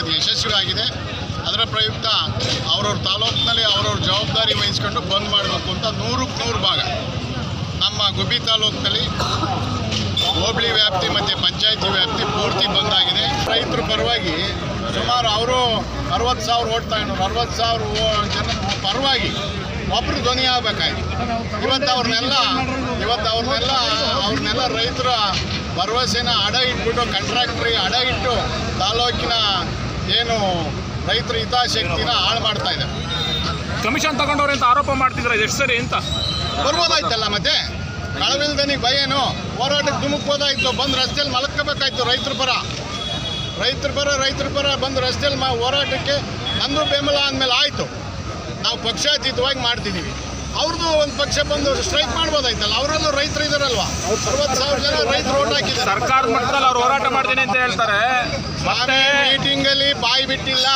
ಅದು ಯಶಸ್ವಿಯಾಗಿದೆ. ಅದರ ಪ್ರಯುಕ್ತ ಅವ್ರವ್ರ ತಾಲೂಕಿನಲ್ಲಿ ಅವ್ರವ್ರ ಜವಾಬ್ದಾರಿ ವಹಿಸ್ಕೊಂಡು ಬಂದ್ ಮಾಡಬೇಕು ಅಂತ ನೂರಕ್ಕೆ ನೂರು ಭಾಗ. ನಮ್ಮ ಗುಬ್ಬಿ ತಾಲೂಕಿನಲ್ಲಿ ಹೋಬಳಿ ವ್ಯಾಪ್ತಿ ಮತ್ತು ಪಂಚಾಯತಿ ವ್ಯಾಪ್ತಿ ಪೂರ್ತಿ ಬಂದಾಗಿದೆ ರೈತರ ಪರವಾಗಿ ಸುಮಾರು ಅವರು ಅರವತ್ತು ಸಾವಿರ ಓಟ್ ತಗೊಂಡ್ರು ಅರವತ್ತು ಸಾವಿರ ಜನ ಪರವಾಗಿ ಒಬ್ಬರು ಧ್ವನಿ ಆಗಬೇಕಾಯ್ತು. ಇವತ್ತು ಅವ್ರನ್ನೆಲ್ಲ ಇವತ್ತು ಅವ್ರನ್ನೆಲ್ಲ ಅವ್ರನ್ನೆಲ್ಲ ರೈತರ ಭರವಸೆನ ಅಡ ಇಟ್ಬಿಟ್ಟು ಕಂಟ್ರಾಕ್ಟ್ರಿ ಅಡ ಇಟ್ಟು ತಾಲೂಕಿನ ಏನು ರೈತರ ಹಿತಾಸಕ್ತಿನ ಹಾಳು ಮಾಡ್ತಾ ಇದ್ದಾರೆ. ಕಮಿಷನ್ ತಗೊಂಡವ್ರೆ ಅಂತ ಆರೋಪ ಮಾಡ್ತಿದ್ರೆ ಎಷ್ಟು ಸರಿ ಅಂತ? ಬರ್ಬೋದಾಯ್ತಲ್ಲ ಮತ್ತೆ? ಕಳವಿಲ್ದನಿಗೆ ಏನು ಹೋರಾಟಕ್ಕೆ ಧುಮುಕ್ಬೋದಾಯ್ತು ಬಂದು ರಸ್ತೆಯಲ್ಲಿ ಮಲಕ್ಕೋಬೇಕಾಯ್ತು ರೈತರ ಪರ. ರೈತರ ಪರ ರೈತರ ಪರ ಬಂದು ರಸ್ತೆಯಲ್ಲಿ ಮಾ ಹೋರಾಟಕ್ಕೆ ನಂದು ಬೆಂಬಲ ಅಂದಮೇಲೆ ಆಯಿತು. ನಾವು ಪಕ್ಷಾತೀತವಾಗಿ ಮಾಡ್ತಿದ್ದೀವಿ. ಅವ್ರದ್ದು ಒಂದು ಪಕ್ಷ ಬಂದು ಸ್ಟ್ರೈಕ್ ಮಾಡ್ಬೋದಾಯ್ತಲ್ಲ ಅವರಲ್ಲೂ ರೈತರು ಇದಾರಲ್ವಾ? ಅರವತ್ತು ಸಾವಿರ ಜನ ರೈತರು ಓಟ್ ಹಾಕಿದ್ದಾರೆ. ಸರ್ಕಾರದ ಮಟ್ಟದಲ್ಲಿ ಅವ್ರು ಹೋರಾಟ ಮಾಡ್ತೀನಿ ಅಂತ ಹೇಳ್ತಾರೆ. ಸ್ವಾಮಿ ಮೀಟಿಂಗಲ್ಲಿ ಬಾಯಿ ಬಿಟ್ಟಿಲ್ಲ.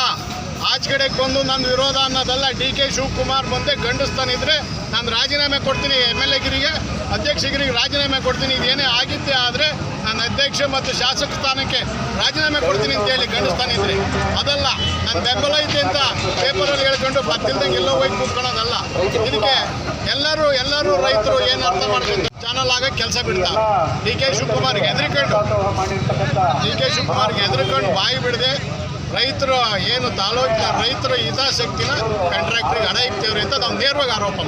ಆಚೆ ಕಡೆಗೆ ಬಂದು ನನ್ನ ವಿರೋಧ ಅನ್ನೋದಲ್ಲ ಡಿ ಕೆ ಶಿವಕುಮಾರ್ ಮುಂದೆ ಗಂಡಸ್ತಾನಿದ್ರೆ ನಾನು ರಾಜೀನಾಮೆ ಕೊಡ್ತೀನಿ ಎಂ ಎಲ್ ಎಗಿರಿಗೆ ಅಧ್ಯಕ್ಷಗಿರಿಗೆ ರಾಜೀನಾಮೆ ಕೊಡ್ತೀನಿ. ಇದೇನೇ ಆಗಿದ್ದೆ ಆದರೆ ನನ್ನ ಅಧ್ಯಕ್ಷ ಮತ್ತು ಶಾಸಕ ಸ್ಥಾನಕ್ಕೆ ರಾಜೀನಾಮೆ ಕೊಡ್ತೀನಿ ಅಂತ ಹೇಳಿ ಗಂಡಸ್ತಾನಿದ್ರೆ ಅದಲ್ಲ ನನ್ನ ಬೆಂಬಲ ಐತೆ ಅಂತ ಬತ್ತಿಲ್ದಂಗೆ ಎಲ್ಲೋ ಹೋಗಿ ಕೂತ್ಕೊಳ್ಳೋದಲ್ಲ. ಇದಕ್ಕೆ ಎಲ್ಲರೂ ಎಲ್ಲರೂ ರೈತರು ಏನು ಅರ್ಥ ಮಾಡ್ಕೊಂಡು ಚಾನಲ್ ಆಗ ಕೆಲಸ ಬಿಡ್ತಾರೆ ಡಿ ಕೆ ಶಿವಕುಮಾರ್ಗೆ ಹೆದರಿಕೊಂಡು. ಡಿ ಕೆ ಶಿವಕುಮಾರ್ಗೆ ಹೆದರ್ಕೊಂಡು ಬಾಯಿ ಬಿಡದೆ ರೈತರು ಏನು ತಾಲೂಕಿನ ರೈತರ ಹಿತಾಸಕ್ತಿನ ಕಾಂಟ್ರಾಕ್ಟ್ರಿಗೆ ಹಣ ಇಕ್ತೇವ್ರಿ ಅಂತ ನಾವು ನೇರವಾಗಿ ಆರೋಪ.